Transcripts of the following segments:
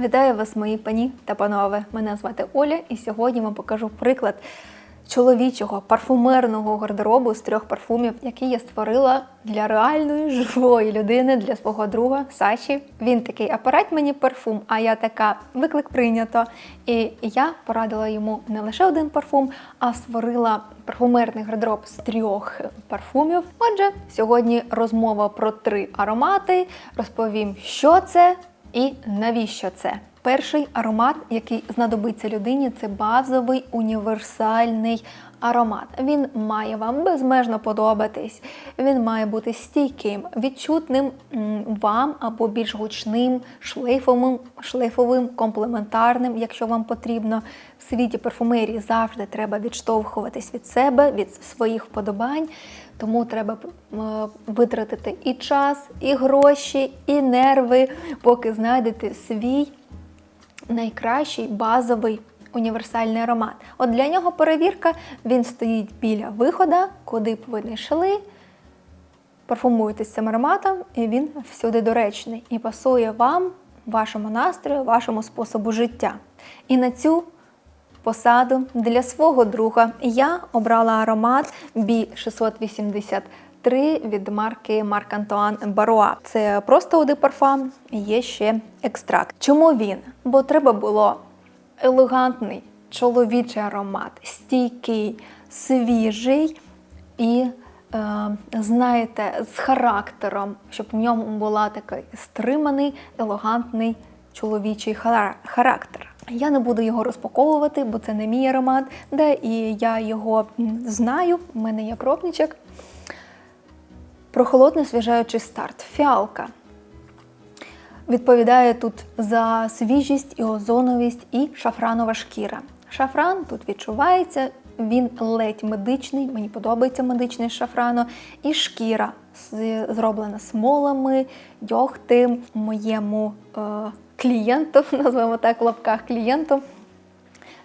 Вітаю вас, мої пані та панове. Мене звати Оля, і сьогодні вам покажу приклад чоловічого парфумерного гардеробу з трьох парфумів, який я створила для реальної живої людини, для свого друга Саші. Він такий апарат мені парфум, а я така виклик прийнято. І я порадила йому не лише один парфум, а створила парфумерний гардероб з трьох парфумів. Отже, сьогодні розмова про три аромати. Розповім, що це і навіщо це. Перший аромат, який знадобиться людині, це базовий універсальний аромат. Він має вам безмежно подобатись. Він має бути стійким, відчутним вам або більш гучним, шлейфовим, шлейфовим, комплементарним, якщо вам потрібно. В світі парфумерії завжди треба відштовхуватись від себе, від своїх вподобань. Тому треба витратити і час, і гроші, і нерви, поки знайдете свій найкращий базовий універсальний аромат. От для нього перевірка він стоїть біля виходу, куди б ви не йшли. Парфумуєтесь цим ароматом, і він всюди доречний і пасує вам, вашому настрою, вашому способу життя. І на цю посаду для свого друга я обрала аромат B683 від марки Марк Антуан Баруа. Це просто оди парфам, є ще екстракт. Чому він? Бо треба було елегантний чоловічий аромат, стійкий, свіжий і, е, знаєте, з характером, щоб в ньому була такий стриманий, елегантний чоловічий характер. Я не буду його розпаковувати, бо це не мій аромат, де і я його знаю. У мене є пробничок. Прохолодний освіжаючий старт. Фіалка. Відповідає тут за свіжість і озоновість і шафранова шкіра. Шафран тут відчувається, він ледь медичний, мені подобається медичний шафрано, і шкіра зроблена смолами, дьогтем моєму е, клієнту, назвемо так в лапках клієнту.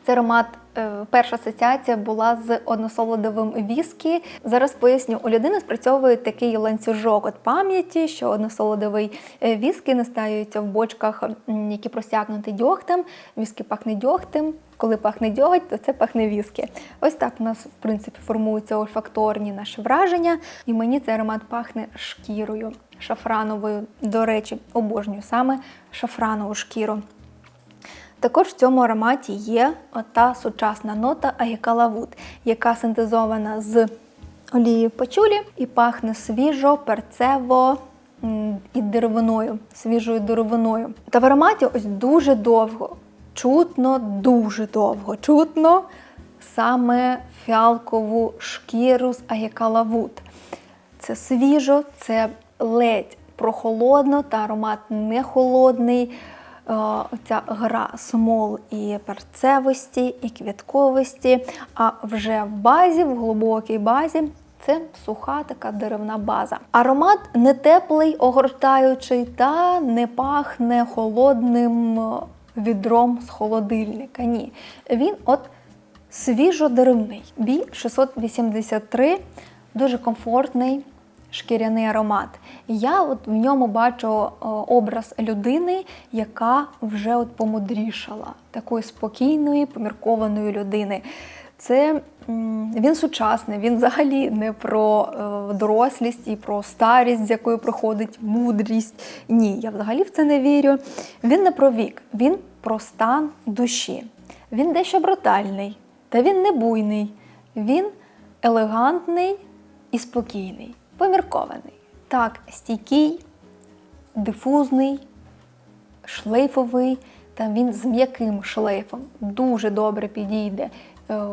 Це аромат. е, Перша асоціація була з односолодовим віскі. Зараз поясню, у людини спрацьовує такий ланцюжок от пам'яті, що односолодовий е, віскі настаюється в бочках, які просякнуті дьогтем. Віскі пахне дьогтем. Коли пахне дьоготь, то це пахне віскі. Ось так у нас, в принципі, формуються ольфакторні наші враження. І мені цей аромат пахне шкірою шафрановою. До речі, обожнюю саме шафранову шкіру. Також в цьому ароматі є та сучасна нота Агікалавуд, яка синтезована з олією пачулі і пахне свіжо, перцево і деревиною, свіжою деревиною. Та в ароматі ось дуже довго, чутно, дуже довго, чутно саме фіалкову шкіру з Агікалавуд. Це свіжо, це ледь прохолодно, та аромат не холодний. Е, Ця гра смол і перцевості, і квітковості. А вже в базі, в глибокій базі, це суха така деревна база. Аромат не теплий, огортаючий, та не пахне холодним е, відром з холодильника. Ні. Він от свіжо-деревний. Бі 683 дуже комфортний шкіряний аромат. Я от в ньому бачу е, образ людини, яка вже от помудрішала, такої спокійної, поміркованої людини. Це він сучасний, він взагалі не про е, дорослість і про старість, з якою приходить мудрість. Ні, я взагалі в це не вірю. Він не про вік, він про стан душі. Він дещо брутальний, та він не буйний. Він елегантний і спокійний, поміркований. Так, стійкий, дифузний, шлейфовий, та він з м'яким шлейфом дуже добре підійде е,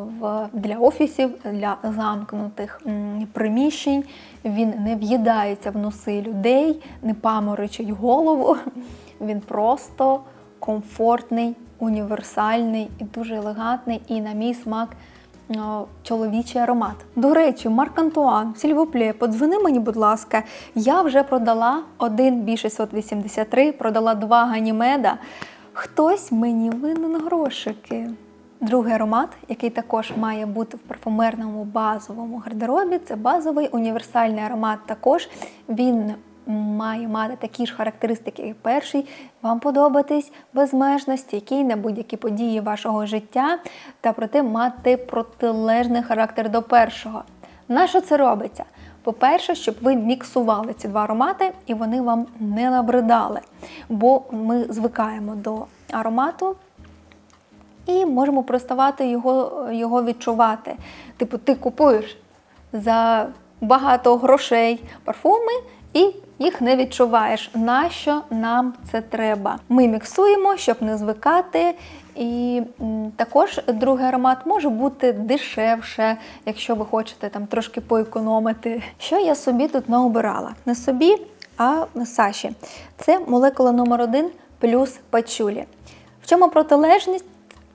для офісів, для замкнутих приміщень. Він не в'їдається в носи людей, не паморочить голову. Він просто комфортний, універсальний і дуже елегантний, і на мій смак чоловічий аромат. До речі, Марк Антуан, сільвоплє, подзвони мені, будь ласка. Я вже продала один B683, продала два ганімеда. Хтось мені винен грошики. Другий аромат, який також має бути в парфумерному базовому гардеробі, це базовий універсальний аромат. Також він має мати такі ж характеристики, як перший, вам подобатись безмежно, стійкий на будь-які події вашого життя, та проте мати протилежний характер до першого. На що це робиться? По-перше, щоб ви міксували ці два аромати і вони вам не набридали. Бо ми звикаємо до аромату і можемо переставати його, його відчувати. Типу, ти купуєш за багато грошей парфуми і їх не відчуваєш. Нащо нам це треба? Ми міксуємо, щоб не звикати. І також другий аромат може бути дешевше, якщо ви хочете там трошки поекономити. Що я собі тут наобирала? Не собі, а Саші. Це молекула номер 1 плюс пачулі. В чому протилежність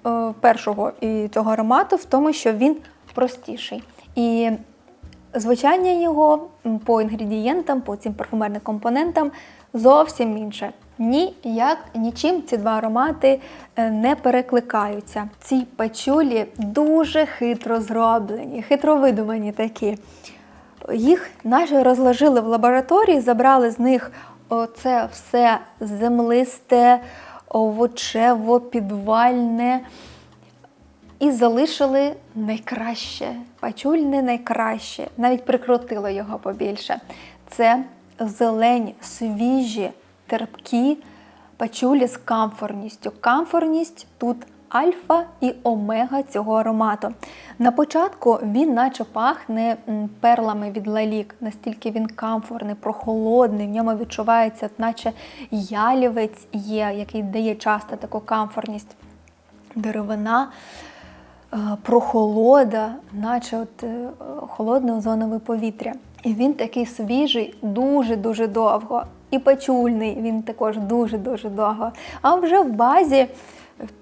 е, першого і цього аромату? В тому, що він простіший. І звучання його по інгредієнтам, по цим парфумерним компонентам зовсім інше. Ніяк нічим ці два аромати е, не перекликаються. Ці пачулі дуже хитро зроблені, хитро видумані такі. Їх наче розложили в лабораторії, забрали з них оце все землисте, овочево-підвальне і залишили найкраще, пачульне найкраще, навіть прикрутило його побільше. Це зелені, свіжі, терпкі пачулі з камфорністю. Камфорність тут альфа і омега цього аромату. На початку він наче пахне перлами від лалік, настільки він камфорний, прохолодний, в ньому відчувається, наче ялівець є, який дає часто таку камфорність. Деревина, прохолода, наче от е, холодне озонове повітря. І він такий свіжий дуже-дуже довго. І пачульний він також дуже-дуже довго. А вже в базі е,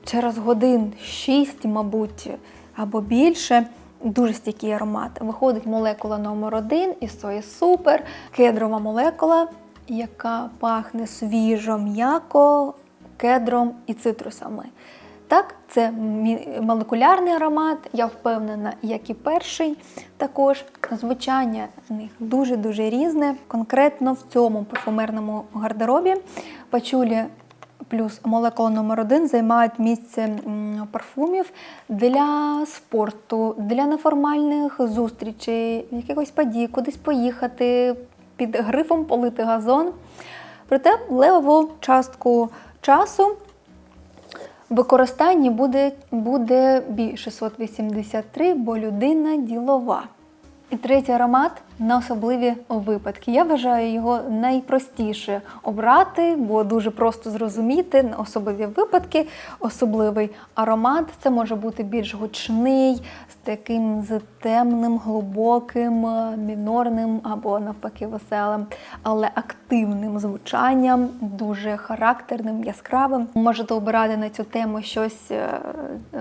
через годин 6, мабуть, або більше. Дуже стійкий аромат. Виходить молекула номер 1 і сої супер, кедрова молекула, яка пахне свіжо, м'яко, кедром і цитрусами. Так, це молекулярний аромат, я впевнена, як і перший. Також звучання в них дуже-дуже різне. Конкретно в цьому парфумерному гардеробі пачулі плюс молекула номер 1 займають місце парфумів для спорту, для неформальних зустрічей, якихось подій, кудись поїхати, під грифом полити газон. Проте левову частку часу використанні буде, буде бі 683, бо людина ділова. І третій аромат на особливі випадки. Я вважаю його найпростіше обрати, бо дуже просто зрозуміти особливі випадки. Особливий аромат це може бути більш гучний, з таким з темним, глибоким, мінорним або навпаки веселим, але активним звучанням, дуже характерним, яскравим. Можете обирати на цю тему щось е,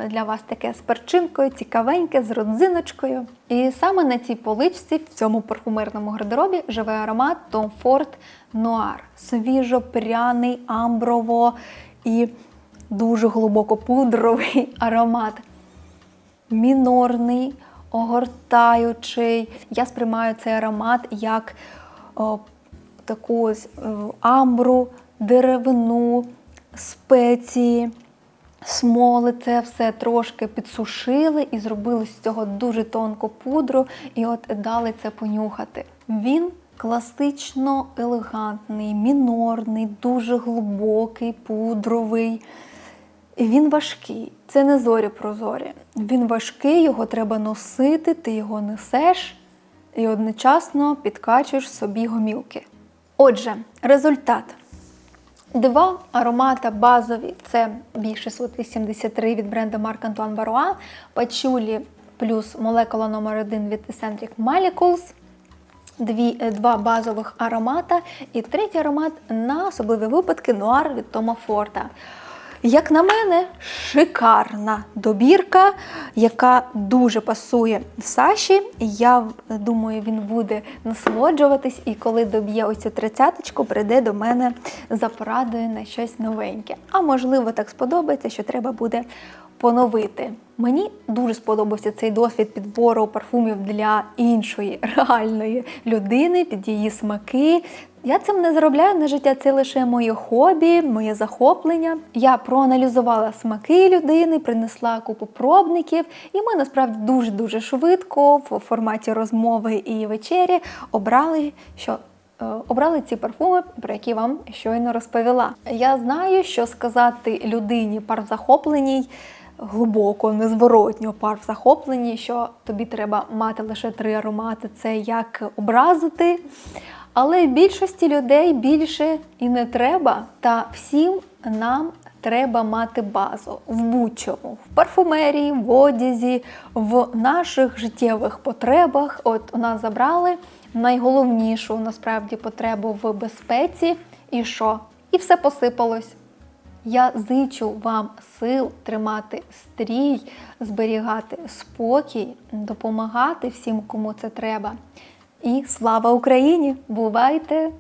для вас таке з перчинкою, цікавеньке, з родзиночкою. І саме на цій поличці в цьому парфумерному гардеробі живе аромат Tom Ford Noir. Свіжо-пряний, амброво і дуже глибоко пудровий аромат. Мінорний, огортаючий. Я сприймаю цей аромат як о, таку ось, е, амбру, деревину, спеції смоли, це все трошки підсушили і зробили з цього дуже тонку пудру, і от дали це понюхати. Він класично елегантний, мінорний, дуже глибокий, пудровий. І він важкий. Це не зорі прозорі. Він важкий, його треба носити, ти його несеш і одночасно підкачуєш собі гомілки. Отже, результат. Два аромата базові це B683 від бренду Marc Antoine Barrois, пачулі плюс молекула номер 1 від Eccentric Molecules. Дві, два базових аромата і третій аромат на особливі випадки нуар від Тома Форта. Як на мене, шикарна добірка, яка дуже пасує Саші. Я думаю, він буде насолоджуватись, і коли доб'є оцю тридцяточку, прийде до мене за порадою на щось новеньке. А можливо, так сподобається, що треба буде поновити. Мені дуже сподобався цей досвід підбору парфумів для іншої реальної людини, під її смаки. Я цим не заробляю на життя, це лише моє хобі, моє захоплення. Я проаналізувала смаки людини, принесла купу пробників, і ми насправді дуже дуже швидко в форматі розмови і вечері обрали, що е, обрали ці парфуми, про які вам щойно розповіла. Я знаю, що сказати людині пар в захопленій. Глибоко, незворотньо пар в захопленні, що тобі треба мати лише три аромати, це як образити. Але більшості людей більше і не треба. Та всім нам треба мати базу в будь-чому, в парфумерії, в одязі, в наших життєвих потребах. От у нас забрали найголовнішу насправді потребу в безпеці. І що? І все посипалось. Я зичу вам сил тримати стрій, зберігати спокій, допомагати всім, кому це треба. І слава Україні! Бувайте!